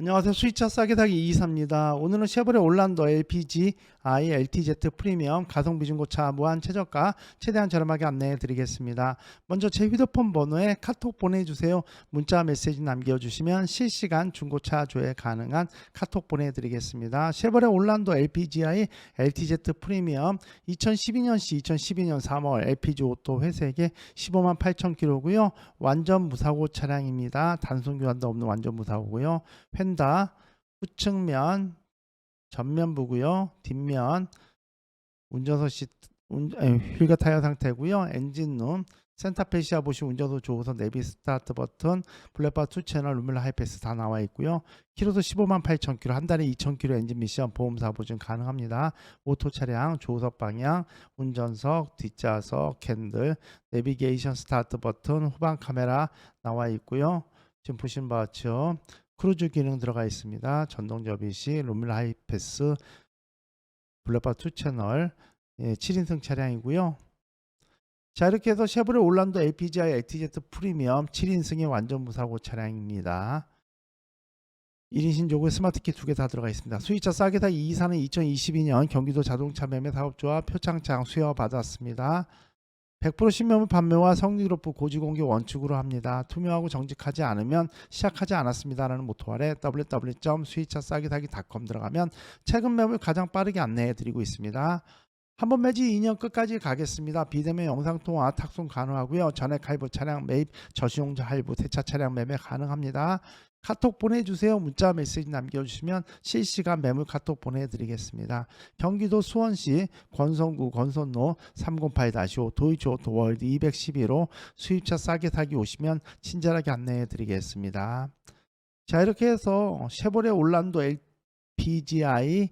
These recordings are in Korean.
안녕하세요. 수익차 싸게 사기 이이사입니다. 오늘은 쉐보레 올란도 LPG i LTZ 프리미엄 가성비 중고차 무한 최저가 최대한 저렴하게 안내해 드리겠습니다. 먼저 제 휴대폰 번호에 카톡 보내주세요. 문자 메시지 남겨주시면 실시간 중고차 조회 가능한 카톡 보내드리겠습니다. 쉐보레 올란도 LPGI LTZ 프리미엄 2012년시 2012년 3월 LPG 오토 회색에 15만 8천 킬로고요. 완전 무사고 차량입니다. 단순 교환도 없는 완전 무사고고요. 펜다 후측면 전면부고요. 뒷면 운전석 아니, 휠과 타이어 상태고요. 엔진룸 센터페시아 보시 운전석 조우선 내비 스타트 버튼 블랙바 투 채널 루밀라 하이패스 다 나와 있고요. 키로수 15만 8천 킬로 한 달에 2천 킬로 엔진 미션 보험사 보증 가능합니다. 오토 차량 조우석 방향 운전석 뒷좌석 캔들 내비게이션 스타트 버튼 후방 카메라 나와 있고요. 지금 보신 같죠. 크루즈 기능 들어가 있습니다. 전동 접이시, 루밀 하이패스, 블랙바 2 채널, 예, 7인승 차량이고요. 자 이렇게 해서 쉐보레 올란도 LPGI LTZ 프리미엄 7인승의 완전 무사고 차량입니다. 1인 신조고에 스마트키 두 개 다 들어가 있습니다. 수입차 싸게 다 이사는 2022년 경기도 자동차 매매 사업조합 표창장 수여 받았습니다. 100% 신명물 판매와 성리그룹 고지공개 원칙으로 합니다. 투명하고 정직하지 않으면 시작하지 않았습니다라는 모토 아래 www.수입차싸기사기.com 들어가면 최근 매물 가장 빠르게 안내해 드리고 있습니다. 한번 매지 2년 끝까지 가겠습니다. 비대면 영상통화 탁송 가능하고요. 전액 할부 차량 매입 저시용자 할부 세차 차량 매매 가능합니다. 카톡 보내주세요. 문자 메시지 남겨주시면 실시간 매물 카톡 보내드리겠습니다. 경기도 수원시 권성구 권선로 308-5 도이치오토 월드 211호 수입차 싸게 사기 오시면 친절하게 안내해 드리겠습니다. 자 이렇게 해서 쉐보레 올란도 LPGI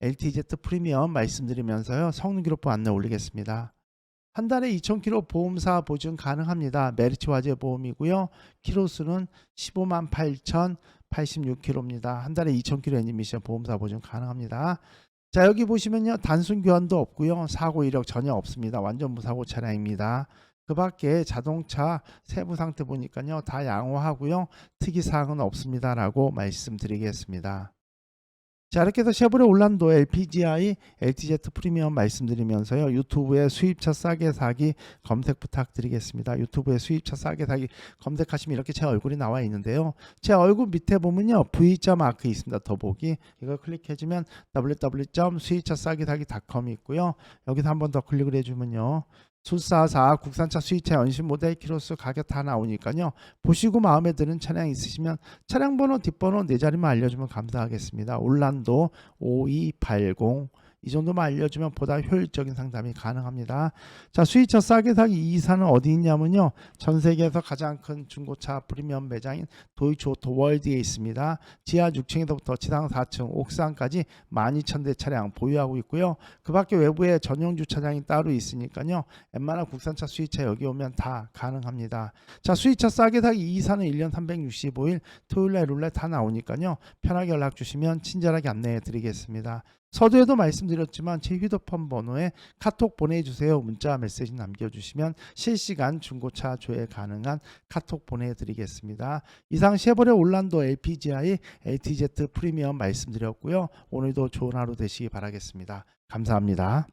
LTZ 프리미엄 말씀드리면서요. 성능 기록부 안내 올리겠습니다. 한 달에 2,000km 보험사 보증 가능합니다. 메리츠 화재 보험이고요. 키로수는 15만 8,086km입니다. 한 달에 2,000km 엔진 미션 보험사 보증 가능합니다. 자 여기 보시면요 단순 교환도 없고요 사고 이력 전혀 없습니다 완전 무사고 차량입니다 그 밖에 자동차 세부 상태 보니까요 다 양호하고요 특이 사항은 없습니다라고 말씀드리겠습니다 자 이렇게 해서 쉐보레 올란도 LPGI LTZ 프리미엄 말씀드리면서요. 유튜브에 수입차 싸게 사기 검색 부탁드리겠습니다. 유튜브에 수입차 싸게 사기 검색하시면 이렇게 제 얼굴이 나와 있는데요. 제 얼굴 밑에 보면요. V자 마크 있습니다. 더보기. 이걸 클릭해주면 www.수입차 싸게 사기.com이 있고요. 여기서 한번 더 클릭을 해주면요 수사사 국산차 수입차 연신 모델 키로수 가격 다 나오니까요. 보시고 마음에 드는 차량 있으시면 차량 번호 뒷번호 네 자리만 알려주면 감사하겠습니다. 올란도 5280 이 정도만 알려주면 보다 효율적인 상담이 가능합니다. 자 수입차 싸게 사기 이사는 어디 있냐면요. 전 세계에서 가장 큰 중고차 프리미엄 매장인 도이치 오토 월드에 있습니다. 지하 6층에서부터 지상 4층 옥상까지 12,000대 차량 보유하고 있고요. 그 밖에 외부에 전용 주차장이 따로 있으니까요. 웬만한 국산차 수입차 여기 오면 다 가능합니다. 자 수입차 싸게 사기 이사는 1년 365일 토요일 날 룰렛 다 나오니까요. 편하게 연락 주시면 친절하게 안내해 드리겠습니다. 서두에도 말씀드렸지만 제 휴대폰 번호에 카톡 보내주세요. 문자 메시지 남겨주시면 실시간 중고차 조회 가능한 카톡 보내드리겠습니다. 이상 쉐보레 올란도 LPGI LTZ 프리미엄 말씀드렸고요. 오늘도 좋은 하루 되시기 바라겠습니다. 감사합니다.